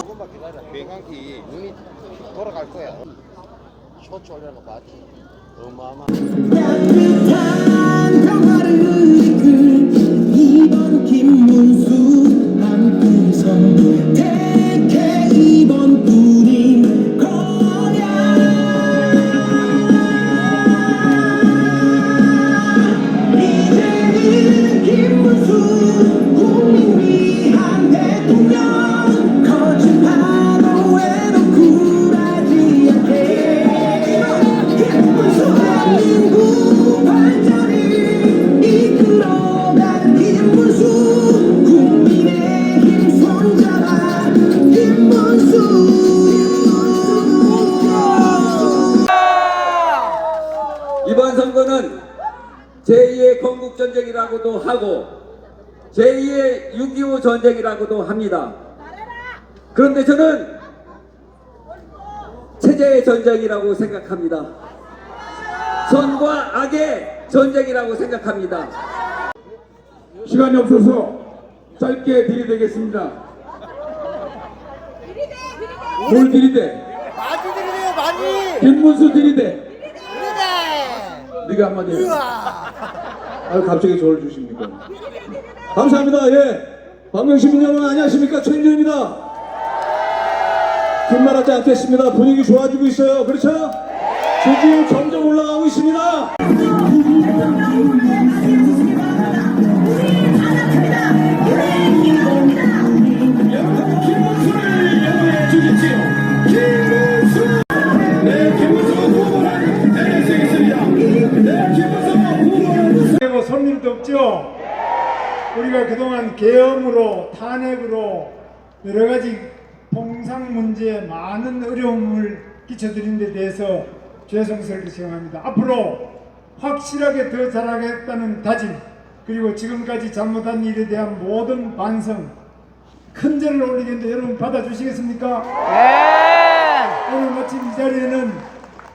조금만 기다려. 비행기 눈이 돌아갈 거야. 쇼츠 올리는 거 봤지. 어마어마. 거는 제2의 건국전쟁이라고도 하고 제2의 6.25 전쟁이라고도 합니다. 그런데 저는 체제의 전쟁이라고 생각합니다. 선과 악의 전쟁이라고 생각합니다. 시간이 없어서 짧게 들이대겠습니다. 뭘 들이대? 많이 드리네요, 많이! 김문수 들이대. 네가 한마디 해. 아 갑자기 저를 주십니까? 감사합니다. 예. 광명시민 여러분 안녕하십니까? 최인준입니다. 긴 말하지 않겠습니다. 분위기 좋아지고 있어요. 그렇죠? 지지율 점점 올라가고 있습니다. 우리가 그동안 계엄으로 탄핵으로 여러 가지 통상 문제에 많은 어려움을 끼쳐드린 데 대해서 죄송스럽게 생각합니다. 앞으로 확실하게 더 잘하겠다는 다짐 그리고 지금까지 잘못한 일에 대한 모든 반성 큰 절을 올리겠는데 여러분 받아주시겠습니까? 네. 오늘 마침 이 자리에는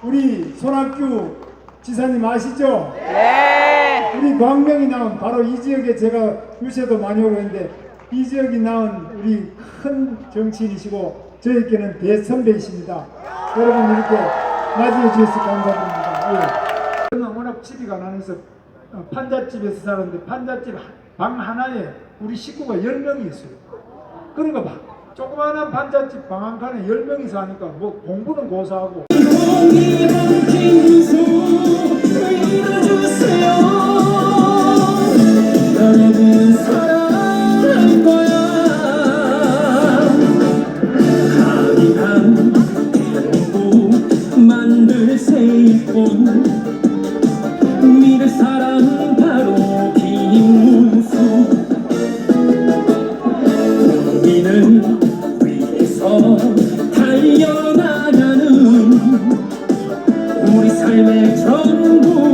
우리 손학규 지사님 아시죠? 우리 광명이 나온 바로 이 지역에 제가 요새도 많이 오고 있는데 이 지역이 낳은 우리 큰 정치인이시고 저에게는 대선배이십니다. 여러분 이렇게 맞이해 주셔서 감사드립니다. 예. 저는 워낙 집이 가난해서 어, 판잣집에서 살았는데 판잣집 방 하나에 우리 식구가 10명이 있어요. 그러니까 막 조그마한 판잣집 방 한 칸에 10명이 사니까 뭐 공부는 고사하고 미래 사랑은 바로 김문수. 국민을 위해서 달려나가는 우리 삶의 전부.